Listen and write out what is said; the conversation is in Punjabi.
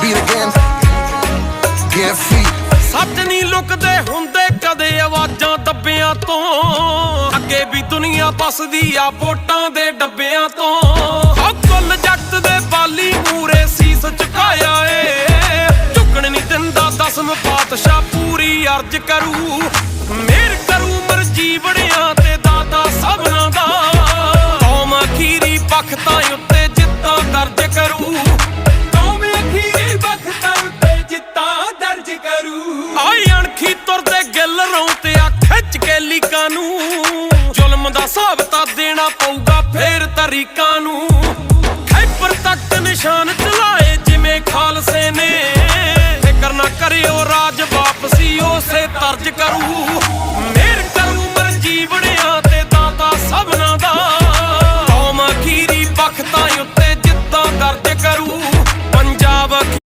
beat again. Get feet. ਸੱਚ ਨਹੀਂ ਲੁਕਦੇ ਹੁੰਦੇ ਕਦੇ ਆਵਾਜ਼ਾਂ ਦੱਬਿਆਂ ਤੋਂ। ਅੱਗੇ ਵੀ ਦੁਨੀਆ ਬਸਦੀ ਆ ਵੋਟਾਂ ਦੇ ਡੱਬਿਆਂ ਤੋਂ। ਹੋ ਕੁੱਲ ਜਗਤ ਦੇ ਬਾਲੀ ਮੂਰੇ ਸੀਸ ਝੁਕਾਇਆ ਏ। ਝੁਕਣ ਨਹੀਂ ਦਿੰਦਾ ਦਸਮ ਪਾਤਸ਼ਾਹ ਪੂਰੀ ਅਰਜ ਕਰੂ। ਮੇਰ ਕਰੂ ਮਰਜ਼ੀ ਬੜਿਆਂ ਤੇ ਦਾਤਾ ਸਭਨਾਂ ਦਾ। ਕੌਮ ਅਖੀਰੀ ਪੱਖ ਉੱਤੇ ਤਾਰੀਕਾਂ ਨੂੰ ਖੈਪਰ ਤੱਕ ਨਿਸ਼ਾਨ ਚਲਾਏ ਜਿਵੇਂ ਖਾਲਸੇ ਨੇ। ਫਿਕਰ ਨਾ ਕਰਿਓ, ਰਾਜ ਵਾਪਸੀ ਉਸੇ ਤਰਜ ਕਰੂ।